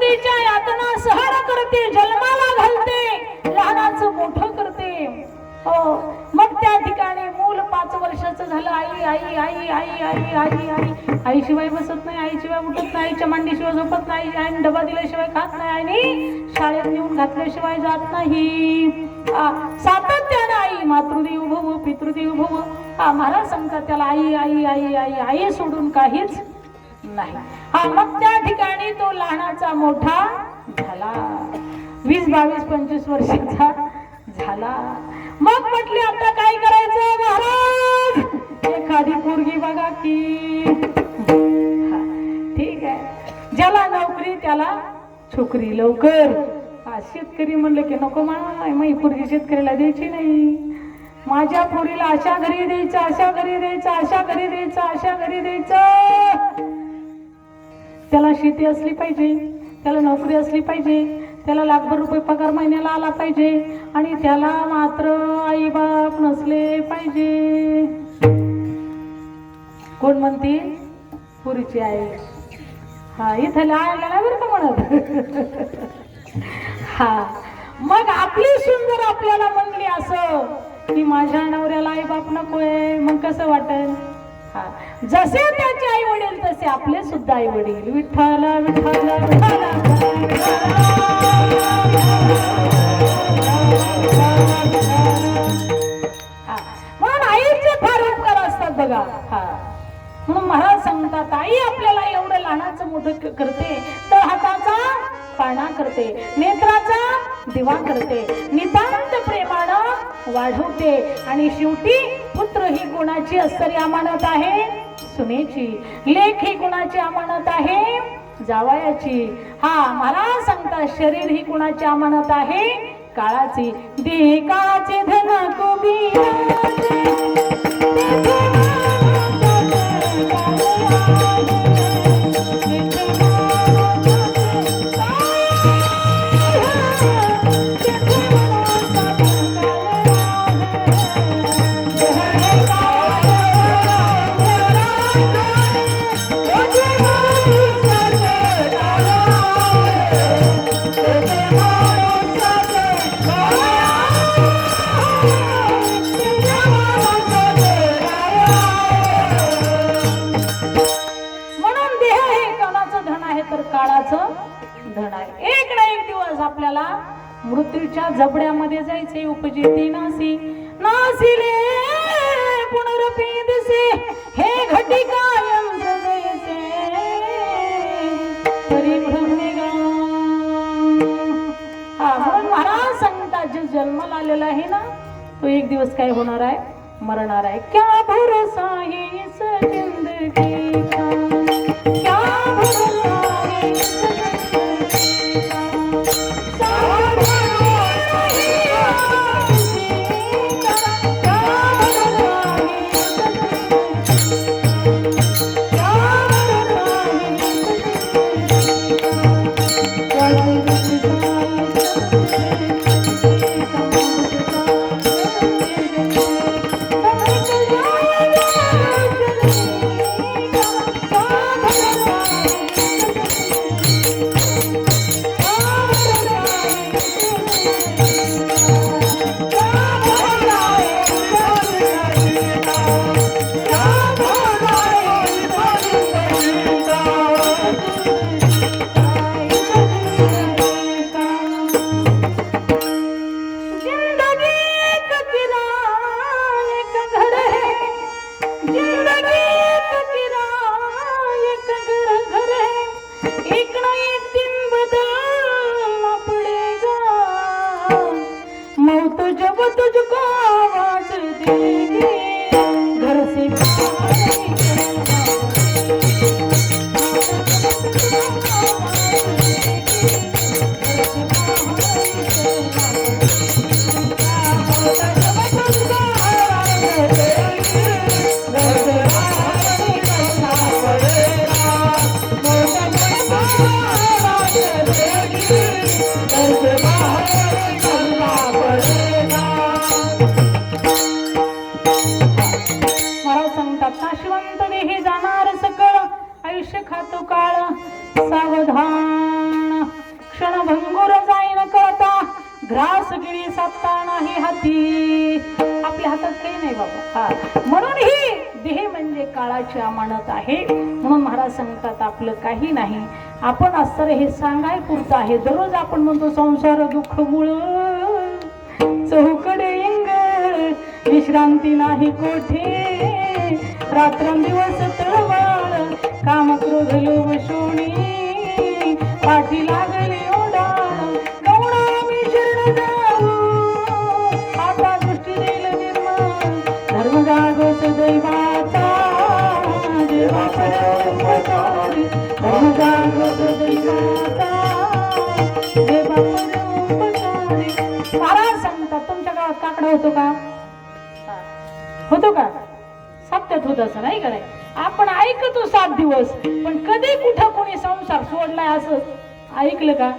मातृदेच्या यातना सहन करते जन्माला घालते लहानाचं मोठं करते. हो मग त्या ठिकाणी मूल पाच वर्षाचं झालं आई आई आई आई आई आई आई. आईशिवाय बसत नाही आईशिवाय उठत नाही आईच्या मांडीशिवाय झोपत नाही आईने डबा दिल्याशिवाय खात नाही आईने शाळेत नेऊन घातल्याशिवाय जात नाही. सातत्यानं आई मातृदेव भव पितृदेव भव. हा महाराज सांगतात त्याला आई आई आई आई आई सोडून काहीच नाही. हा मग त्या ठिकाणी तो लहानाचा मोठा झाला. वीस बावीस पंचवीस वर्षाचा झाला. मग म्हटले आता काय करायचं महाराज? एखादी पोरगी बघा की. ठीक आहे. ज्याला नोकरी त्याला छोकरी लवकर. शेतकरी म्हणलं की नको माय माई पोरगी शेतकऱ्याला द्यायची नाही. माझ्या पोरीला अशा घरी द्यायचं अशा घरी द्यायचं अशा घरी द्यायचं अशा घरी द्यायचं. त्याला शेती असली पाहिजे त्याला नोकरी असली पाहिजे त्याला लाखभर रुपये पगार महिन्याला आला पाहिजे आणि त्याला मात्र आई बाप नसले पाहिजे. कोण म्हणते? पुरीची आई. हा इथं लायला बरं का म्हणत? हा. मग आपली सुंदर आपल्याला म्हणली असं की माझ्या नवऱ्याला आई बाप नकोय मग कसं वाटेल? जसे त्याचे आई वडील तसे आपले सुद्धा आई वडील. विठ्ठल विठ्ठल म्हणून आईचे फार उपकार असतात बघा. हा. म्हणून महाराज सांगतात आई आपल्याला एवढं लहानाचं मोठं करते तर हाताचा पाळणा करते नेत्राचा दिवा करते. नितांत प्रेमानं वाढवते आणि शेवटी पुत्र गुणाची असरी अमानत आहे? सुनेची. लेख ही गुणाची अमानत आहे? जावयाची. हा मला सांगता शरीर ही कुणाची अमानत आहे? काळाची. दे काळाचे धन कोबी मृत्यूच्या जबड्यामध्ये जायचे उपजेती नासी. नासिले पुनरपी दिसे हे घटी कायम जगयचे तरी हा म्हणून महाराज सांगतात जन्माला आलेला आहे ना तो एक दिवस काय होणार आहे? मरणार आहे. क्या भरोसा है जिंदगी? तुझको आवाज देगी घर से खातो काळ सावधान. क्षण क्षणभंगुर जाईन करता ग्रास गिरी सापता नाही हाती. आपल्या हातात काही नाही बाबा. हा. म्हणून ही देह म्हणजे काळाची अमानत आहे. म्हणून महाराज सांगतात आपलं काही नाही. आपण असं हे सांगाय पुरतं आहे. दररोज आपण म्हणतो संसार दुःख मुळ. चौकडे इंग विश्रांती नाही कोठे. रात्रंदिवस तळ काम क्रोध लोभ शोणी. पाठी लागले ओढाळ गौडा मी शरण जाऊ. आता दृष्टी देईल निर्माण. धर्म जागोस दैवाचा देवा परोपकारी धर्म जागोस दैवाचा देवा परोपकारी महाराज सांगतात तुमच्या गावात काकडा होतो का? होतो का? सत्यात होत असं नाही का नाही? आपण ऐकतो सात दिवस पण कधी कुठं कोणी संसार सोडलाय असं? ऐकलं का?